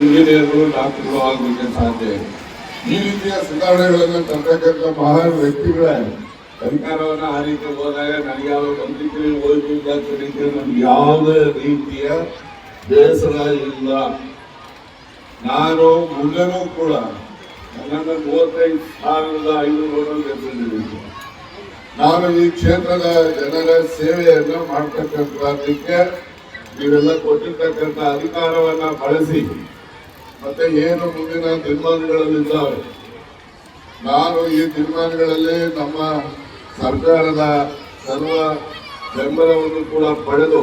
ಇಂಜಿನಿಯರ್ಗಳು ಡಾಕ್ಟರ್ಗಳು ಆಗಲಿಕ್ಕೆ ಸಾಧ್ಯ ಇದೆ ಈ ರೀತಿಯ ಸುಧಾರಣೆಗಳನ್ನು ತಂದಕ್ಕಂಥ ಮಹಾನ್ ವ್ಯಕ್ತಿಗಳೇ ಅಧಿಕಾರವನ್ನು ಆ ರೀತಿ ಹೋದಾಗ ನನಗೆ ಯಾವ ಮಂತ್ರಿಗಳು ಓದಿಲ್ಲ ನಮ್ಗೆ ಯಾವುದೇ ರೀತಿಯ ಬೇಸರ ಇಲ್ಲ. ನಾನು ಮುಂದೆನೂ ಕೂಡ ನನ್ನನ್ನು ಮೂವತ್ತೈದು ಸಾವಿರದ ಐನೂರು ಗೆದ್ದಿದ್ದೀನಿ. ನಾನು ಈ ಕ್ಷೇತ್ರದ ಜನರ ಸೇವೆಯನ್ನು ಮಾಡ್ತಕ್ಕಂಥದ್ದಕ್ಕೆ ನೀವೆಲ್ಲ ಕೊಟ್ಟಿರ್ತಕ್ಕಂಥ ಅಧಿಕಾರವನ್ನು ಬಳಸಿ ಮತ್ತೆ ಏನು ಮುಂದಿನ ತೀರ್ಮಾನಗಳಲ್ಲಿದ್ದಾವೆ? ನಾನು ಈ ತೀರ್ಮಾನಗಳಲ್ಲಿ ನಮ್ಮ ಸರ್ಕಾರದ ಸರ್ವ ಬೆಂಬಲವನ್ನು ಕೂಡ ಪಡೆದು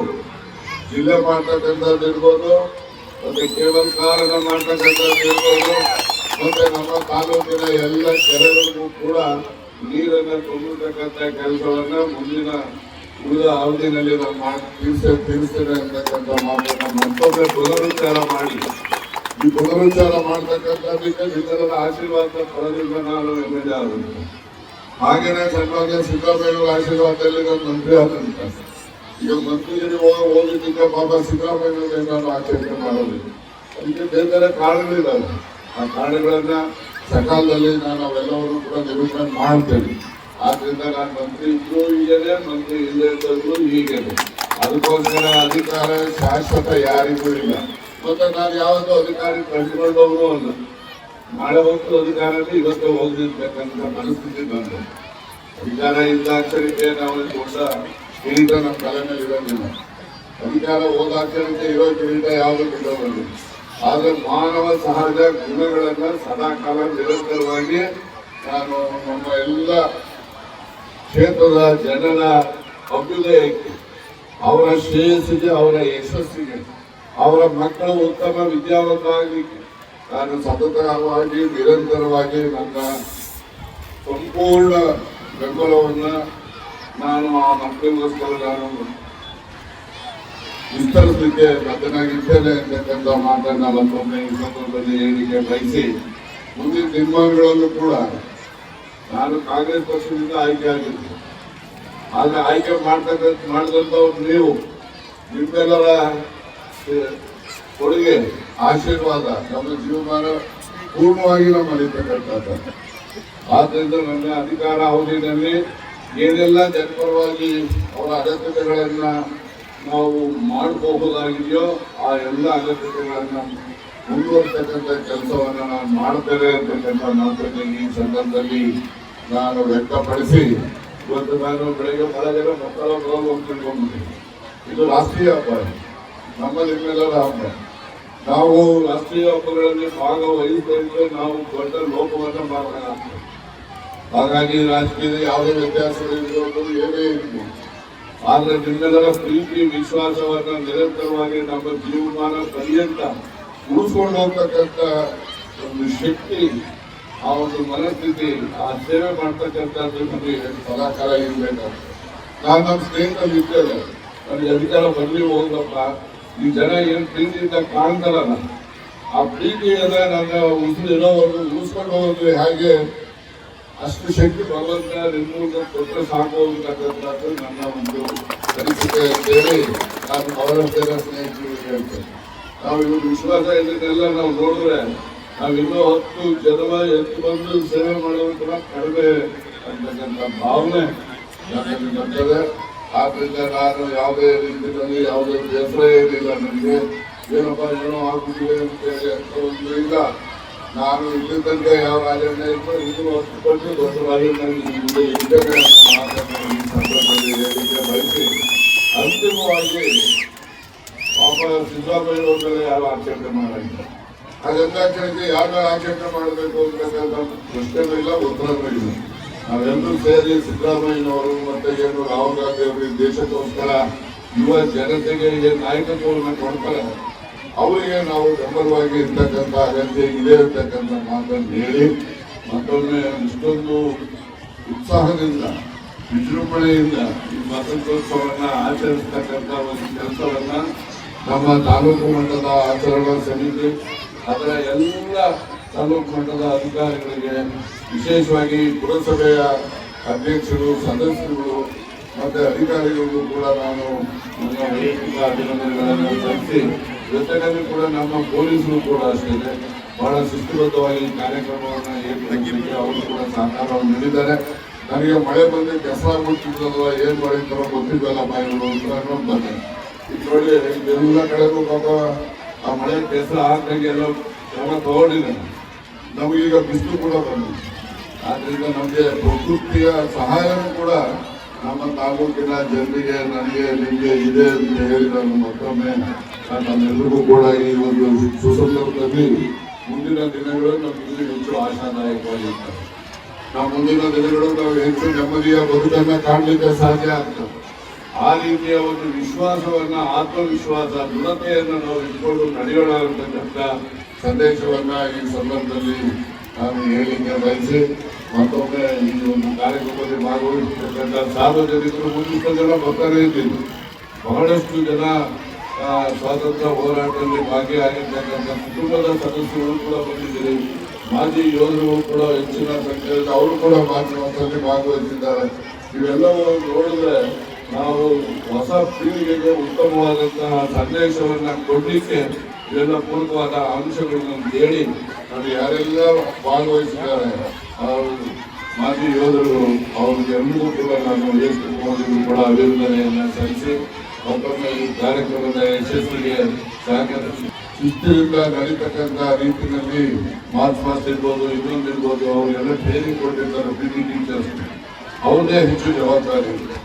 ಜಿಲ್ಲೆ ಮಾಡ್ತಕ್ಕಂಥದ್ದು ಇರ್ಬೋದು, ಮತ್ತೆ ಕೇವಲ ಕಾರಣ ಮಾಡ್ತಕ್ಕಂಥದ್ದು ಇರ್ಬೋದು, ಮತ್ತೆ ನಮ್ಮ ತಾಲೂಕಿನ ಎಲ್ಲ ಕೆರೆಗಳಿಗೂ ಕೂಡ ನೀರನ್ನು ತುಂಬತಕ್ಕಂಥ ಕೆಲಸವನ್ನ ಮುಂದಿನ ಉಳಿದ ಅವಧಿನಲ್ಲಿ ನಾವು ಮಾಡಿ ತೀರ್ಸ ತೀರಿಸ್ತೇನೆ ಅಂತಕ್ಕಂಥ ಮಾತನ್ನ ಮತ್ತೊಮ್ಮೆ ಪುನರುಚ್ಚಾರ ಮಾಡಿ. ಈ ಪುನರುಚ್ಚಾರ ಮಾಡ್ತಕ್ಕಂಥದ್ದಕ್ಕೆ ಆಶೀರ್ವಾದ ಪರದಿಂದ ನಾನು ಹೆಮ್ಮೆ ಆದಂತ ಹಾಗೇನೆ ಸನ್ಮಾನ್ಯ ಸಿದ್ದರಾಮಯ್ಯ ಆಶೀರ್ವಾದದಲ್ಲಿ ನಾನು ಮಂತ್ರಿ ಆದಂತ ಈಗ ಮಂತ್ರಿಗಿರಿ ಹೋಗಿದ್ದಕ್ಕೆ ಪಾಪ ಸಿದ್ದರಾಮಯ್ಯ ನಾನು ಆಚರಣೆ ಮಾಡೋದಿಲ್ಲ ಅದಕ್ಕೆ ಬೇರೆ ಬೇರೆ ಕಾರಣಗಳಿದ್ದಾವೆ. ಆ ಕಾರಣಗಳನ್ನ ಸಕಾಲದಲ್ಲಿ ನಾನು ಅವೆಲ್ಲವನ್ನು ಕೂಡ ನಿರೂಪಣೆ ಮಾಡ್ತೇನೆ. ಆದ್ರಿಂದ ನಾನು ಮಂತ್ರಿ ಇದ್ರು ಹೀಗೇನೆ, ಮಂತ್ರಿ ಇಲ್ಲದೆ ಇದ್ದದ್ದು ಹೀಗೇನೆ. ಅದಕ್ಕೋಸ್ಕರ ಅಧಿಕಾರ ಶಾಶ್ವತ ಯಾರಿಗೂ ಇಲ್ಲ. ಮತ್ತೆ ನಾನು ಯಾವತ್ತೂ ಅಧಿಕಾರಿ ಕಳ್ಸಿಕೊಂಡವನು ಅಲ್ಲ. ನಾಳೆ ಹೊತ್ತು ಅಧಿಕಾರದಲ್ಲಿ ಇವತ್ತು ಹೋಗಿರ್ಬೇಕಂತ ಮನಸ್ಥಿತಿ ಬಂತು ಅಧಿಕಾರ ಇದ್ದಾಕ್ಷರಕ್ಕೆ ನಾವು ದೊಡ್ಡ ಕಿರೀಟ ನಮ್ಮ ತಲೆ ಮೇಲೆ ಇರೋದಿಲ್ಲ ಅಧಿಕಾರ ಹೋದಾಕ್ಷರಕ್ಕೆ ಇರೋ ಕಿರೀಟ ಯಾವುದು ಬಿಡೋದಿಲ್ಲ ಆದ್ರೆ ಮಾನವ ಸಹಜ ಗುಣಗಳನ್ನ ಸದಾಕಾಲ ನಿರಂತರವಾಗಿ ನಾನು ನಮ್ಮ ಎಲ್ಲ ಕ್ಷೇತ್ರದ ಜನರ ಅಭ್ಯುದಯಕ್ಕೆ, ಅವರ ಶ್ರೇಯಸ್ಸಿಗೆ, ಅವರ ಯಶಸ್ಸಿಗೆ ಅವರ ಮಕ್ಕಳು ಉತ್ತಮ ವಿದ್ಯಾವಂತ ಆಗಲಿಕ್ಕೆ ನಾನು ಸತತವಾಗಿ ನಿರಂತರವಾಗಿ ನನ್ನ ಸಂಪೂರ್ಣ ಬೆಂಬಲವನ್ನು ನಾನು ಆ ಮಕ್ಕಳಿಗೋಸ್ಕರ ನಾನು ವಿಸ್ತರಿಸಲಿಕ್ಕೆ ಬದ್ಧನಾಗಿದ್ದೇನೆ ಅಂತಕ್ಕಂಥ ಮಾತನ್ನ ಮತ್ತೊಮ್ಮೆ ಈ ಸಂದರ್ಭದಲ್ಲಿ ಹೇಳಿಕೆ ಬಯಸಿ, ಮುಂದಿನ ದಿನಮಾನಗಳಲ್ಲೂ ಕೂಡ ನಾನು ಕಾಂಗ್ರೆಸ್ ಪಕ್ಷದಿಂದ ಆಯ್ಕೆ ಆಗಿದ್ದೆ. ಆದರೆ ಆಯ್ಕೆ ಮಾಡ್ತಕ್ಕಂಥ ಮಾಡಿದಂಥವ್ರು ನೀವು, ನಿಮ್ಮೆಲ್ಲರ ಕೊಡುಗೆ, ಆಶೀರ್ವಾದ ನಮ್ಮ ಜೀವಮಾನ ಪೂರ್ಣವಾಗಿ ನಾವು ಮಲಿತಕ್ಕಂಥದ್ದು ಆದ್ದರಿಂದ ನನ್ನ ಅಧಿಕಾರ ಅವಧಿಯಲ್ಲಿ ಏನೆಲ್ಲ ಜನಪರವಾಗಿ ಅವರ ಅಗತ್ಯತೆಗಳನ್ನು ನಾವು ಮಾಡಬಹುದಾಗಿದೆಯೋ ಆ ಎಲ್ಲ ಅಗತ್ಯತೆಗಳನ್ನು ಮುಂದುವರ್ತಕ್ಕಂಥ ಕೆಲಸವನ್ನು ನಾನು ಮಾಡ್ತೇನೆ ಅಂತಕ್ಕಂಥ ಮಾತನ್ನು ಈ ಸಂದರ್ಭದಲ್ಲಿ ನಾನು ವ್ಯಕ್ತಪಡಿಸಿ ಇವತ್ತು ನಾನು ಬೆಳಗ್ಗೆ ಜನ ಮಕ್ಕಳ ತಿಳ್ಕೊಂಡ್ಬಿಟ್ಟಿದ್ದೀನಿ ಇದು ರಾಷ್ಟ್ರೀಯ ಹಬ್ಬ. ನಮ್ಮ ನಿಮ್ಮೆಲ್ಲರ ಹಬ್ಬ ನಾವು ರಾಷ್ಟ್ರೀಯ ಹಬ್ಬಗಳಲ್ಲಿ ಭಾಗವಹಿಸಿದ್ರೆ ನಾವು ದೊಡ್ಡ ಲೋಪವನ್ನು ಮಾಡಬೇಕಾಗ್ತದೆ ಹಾಗಾಗಿ ರಾಜಕೀಯದ ಯಾವುದೇ ವ್ಯತ್ಯಾಸಗಳಿರೋದು ಏನೇ ಇರಲಿ. ಆದರೆ ನಿಮ್ಮೆಲ್ಲರ ಪ್ರೀತಿ, ವಿಶ್ವಾಸವನ್ನು ನಿರಂತರವಾಗಿ ನಮ್ಮ ಜೀವಮಾನ ಪರ್ಯಂತ ಉಳಿಸ್ಕೊಂಡು ಹೋಗ್ತಕ್ಕಂಥ ಒಂದು ಶಕ್ತಿ, ಆ ಒಂದು ಮನಸ್ಥಿತಿ, ಆ ಸೇವೆ ಮಾಡ್ತಕ್ಕಂಥದ್ದು ನಮಗೆ ಸದಾಕಾಲ ಇರಬೇಕಾಗ್ತದೆ. ನಾನು ನಮ್ಮ ಸ್ನೇಹಿತರು ಇದ್ದೇವೆ ನನಗೆ ಅಧಿಕಾರ ಬರ್ಲಿ ಹೋಗಪ್ಪ. ಈ ಜನ ಏನ್ ಪ್ರೀತಿಯಿಂದ ಕಾಣ್ತಾರಲ್ಲ, ಆ ಪ್ರೀತಿಯನ್ನ ನನ್ನ ಉಸಿರು ಇರೋವರೆಗೂ ಉಳಿಸ್ಕೊಂಡು ಹೋಗೋದು ಹೇಗೆ ಅಷ್ಟು ಶಕ್ತಿ ಭಗವಂತ ನಿಮ್ಮೂರ್ಗ ಕೊಟ್ಟರೆ ಸಾಕು ಅಂತಕ್ಕಂಥದ್ದು ನನ್ನ ಒಂದು ಪರಿಸ್ಥಿತಿ ಅಂತೇಳಿ ನಾನು ಅವರ ಜನ ಸ್ನೇಹಿತರು ಹೇಳ್ತೇನೆ. ನಾವು ಇವರು ವಿಶ್ವಾಸ ಇದನ್ನೆಲ್ಲ ನಾವು ನೋಡಿದ್ರೆ ನಾವಿನ್ನೂ ಹತ್ತು ಜನ್ಮ ಎತ್ತು ಬಂದು ಸೇವೆ ಮಾಡುವಂತ ಕೂಡ ಕಡಿಮೆ ಅಂತಕ್ಕಂಥ ಭಾವನೆ ನನ್ನಲ್ಲಿ ಬರ್ತದೆ ಆದ್ರಿಂದ ನಾನು ಯಾವುದೇ ರೀತಿಯಲ್ಲಿ ಯಾವುದೇ ಬೇಸರ ಏನಿಲ್ಲ ನನಗೆ. ಏನಪ್ಪ ಏನೋ ಅಂತೇಳಿ ಅಂತ ಒಂದು ಇಲ್ಲ ನಾನು ಇದ್ದಂತೆ ಯಾವ ರಾಜಣ್ಣ ಇತ್ತು ಇದು ಹೊರತುಪಟ್ಟು ದೊಡ್ಡ ರಾಜಣ್ಣ ಹೇಳಿಕೆ ಬಯಸಿ ಅಂತಿಮವಾಗಿ ಪಾಪ ಸಿದ್ದರಾಮಯ್ಯ ಯಾವ ಆಚರಣೆ ಯಾರು ಅದೆಲ್ಲ ಮಾಡಿಲ್ಲ ಯಾರು ಯಾರ ಆಕ್ಷೇಪಣೆ ಮಾಡಬೇಕು ಅಂತಕ್ಕಂಥ ಪ್ರಶ್ನೆನೂ ಇಲ್ಲ ಉತ್ತರನೂ ಇಲ್ಲ ನಾವೆಲ್ಲರೂ ಸೇರಿ ಸಿದ್ದರಾಮಯ್ಯನವರು ಮತ್ತೆ ಏನು ರಾಹುಲ್ ಗಾಂಧಿ ಅವರಿಗೆ ದೇಶಕ್ಕೋಸ್ಕರ ಯುವ ಜನತೆಗೆ ಏನು ನಾಯಕತ್ವವನ್ನು ಕೊಡ್ತಾರೆ. ಅವರಿಗೆ ನಾವು ಬೆಂಬಲವಾಗಿ ಇರ್ತಕ್ಕಂಥ ಅಗತ್ಯ ಇದೆ ಇರ್ತಕ್ಕಂಥ ಮಾತನ್ನು ಹೇಳಿ ಮತ್ತೊಮ್ಮೆ ಇಷ್ಟೊಂದು ಉತ್ಸಾಹದಿಂದ, ವಿಜೃಂಭಣೆಯಿಂದ ಈ ಸ್ವಾತಂತ್ರ್ಯೋತ್ಸವನ್ನ ಆಚರಿಸ್ತಕ್ಕಂಥ ಒಂದು ಕೆಲಸವನ್ನ ನಮ್ಮ ತಾಲೂಕು ಮಟ್ಟದ ಆಚರಣಾ ಸಮಿತಿ, ಅದರ ಎಲ್ಲ ತಾಲೂಕು ಮಟ್ಟದ ಅಧಿಕಾರಿಗಳಿಗೆ ವಿಶೇಷವಾಗಿ ಪುರಸಭೆಯ ಅಧ್ಯಕ್ಷರು ಸದಸ್ಯರುಗಳು ಮತ್ತು ಅಧಿಕಾರಿಗಳಿಗೂ ಕೂಡ ನಾನು ನನ್ನ ವೈಯಕ್ತಿಕ ಅಭಿನಂದನೆಗಳನ್ನು ಸಲ್ಲಿಸಿ ಜೊತೆಯಲ್ಲಿ ಕೂಡ ನಮ್ಮ ಪೊಲೀಸರು ಕೂಡ ಅಷ್ಟೇ ಬಹಳ ಶಿಸ್ತುಬದ್ಧವಾಗಿ ಕಾರ್ಯಕ್ರಮವನ್ನ ಏರ್ಪಡಿಸಲಿಕ್ಕೆ ಅವರು ಕೂಡ ಸಹಕಾರವನ್ನು ನೀಡಿದ್ದಾರೆ. ನನಗೆ ಮಳೆ ಬಂದು ಕೆಸರ ಬಿಟ್ಟಿದ್ದಲ್ವ ಏನು ಮಾಡಿದ್ದಾರೋ ಗೊತ್ತಿದ್ದಲ್ಲ ಬಾಯಿಗಳು ಅಂತ ಬಂದೆ. ಇದರಲ್ಲಿ ಎಲ್ಲ ಕಡೆಗೂ ಪಾಪ ಆ ಮಳೆ ಕೆಸರು ಹಾಕಂಗೆ ಎಲ್ಲ ಕ್ರಮ ತಗೊಂಡಿದ್ದಾರೆ. ನಮಗೀಗ ಬಿಸಿಲು ಕೂಡ ಬಂದಿದೆ. ಆದ್ರಿಂದ ನಮಗೆ ಪ್ರಕೃತಿಯ ಸಹಾಯವೂ ಕೂಡ ನಮ್ಮ ತಾಲೂಕಿನ ಜನರಿಗೆ ನನಗೆ ನಿಮಗೆ ಇದೆ ಅಂತ ಹೇಳಿ ನಾನು ಮತ್ತೊಮ್ಮೆ ನಮ್ಮೆಲ್ಲರಿಗೂ ಕೂಡ ಈ ಒಂದು ಸುಸಂದರ್ಭದಲ್ಲಿ ಮುಂದಿನ ದಿನಗಳು ನಮಗೆ ಹೆಚ್ಚು ಆಶಾದಾಯಕವಾಗಿರ್ತವೆ ನಾವು ಮುಂದಿನ ದಿನಗಳು ನಾವು ಹೆಚ್ಚು ನೆಮ್ಮದಿಯ ಬದುಕನ್ನು ಕಾಣಲಿಕ್ಕೆ ಸಾಧ್ಯ ಆಗ್ತದೆ. ಆ ರೀತಿಯ ಒಂದು ವಿಶ್ವಾಸವನ್ನ, ಆತ್ಮವಿಶ್ವಾಸ, ದೃಢತೆಯನ್ನು ನಾವು ಇಟ್ಕೊಂಡು ನಡೆಯೋಣ ಅಂತಕ್ಕಂಥ ಸಂದೇಶವನ್ನ ಈ ಸಂದರ್ಭದಲ್ಲಿ ನಾನು ಹೇಳಿಕೆ ಬಯಸಿ ಮತ್ತೊಮ್ಮೆ ಈ ಒಂದು ಕಾರ್ಯಕ್ರಮದಲ್ಲಿ ಭಾಗವಹಿಸತಕ್ಕಂಥ ಸಾರ್ವಜನಿಕರು ಮುಂದಿನ ಜನ ಬರ್ತಾನೆ ಇದ್ದೀವಿ ಬಹಳಷ್ಟು ಜನ ಸ್ವಾತಂತ್ರ್ಯ ಹೋರಾಟದಲ್ಲಿ ಭಾಗಿಯಾಗಿರ್ತಕ್ಕಂಥ ಕುಟುಂಬದ ಸದಸ್ಯರು ಕೂಡ ಬಂದಿದ್ದೀರಿ. ಮಾಜಿ ಯೋಧರು ಕೂಡ ಹೆಚ್ಚಿನ ಸಂಖ್ಯೆಯಲ್ಲಿ, ಅವರು ಕೂಡ ಭಾಗವಹಿಸಿದ್ದಾರೆ. ಇವೆಲ್ಲವೂ ನೋಡಿದ್ರೆ ನಾವು ಹೊಸ ಪೀಳಿಗೆಗೆ ಉತ್ತಮವಾದಂತಹ ಸಂದೇಶವನ್ನ ಕೊಡಲಿಕ್ಕೆ ಇದೆಲ್ಲ ಪೂರ್ವವಾದ ಅಂಶಗಳನ್ನು ಅಂತ ಹೇಳಿ ಅದು ಯಾರೆಲ್ಲ ಭಾಗವಹಿಸಿದ್ದಾರೆ ಮಾಜಿ ಯೋಧರು ಅವ್ರಿಗೆಲ್ಲರಿಗೂ ಕೂಡ ನಾನು ಎಷ್ಟು ಕೂಡ ಅಭಿನಂದನೆಯನ್ನ ಸಲ್ಲಿಸಿ, ಮತ್ತೊಮ್ಮೆ ಈ ಕಾರ್ಯಕ್ರಮದ ಯಶಸ್ಸಿಗೆ ಸಹಕರಿಸಿ. ಶಿಸ್ತಿನಿಂದ ನಡೀತಕ್ಕಂಥ ರೀತಿಯಲ್ಲಿ ಮಾರ್ಚ್ ಪಾಸ್ಟ್ ಇರ್ಬೋದು, ಇನ್ನೊಂದು ಇರ್ಬೋದು ಅವರೆಲ್ಲ ಟ್ರೈನಿಂಗ್ ಕೊಟ್ಟಿರ್ತಾರೆ ಪಿ ಟಿ ಟೀಚರ್ಸ್ ಅವ್ರದೇ ಹೆಚ್ಚು ಜವಾಬ್ದಾರಿ. ಇದೆ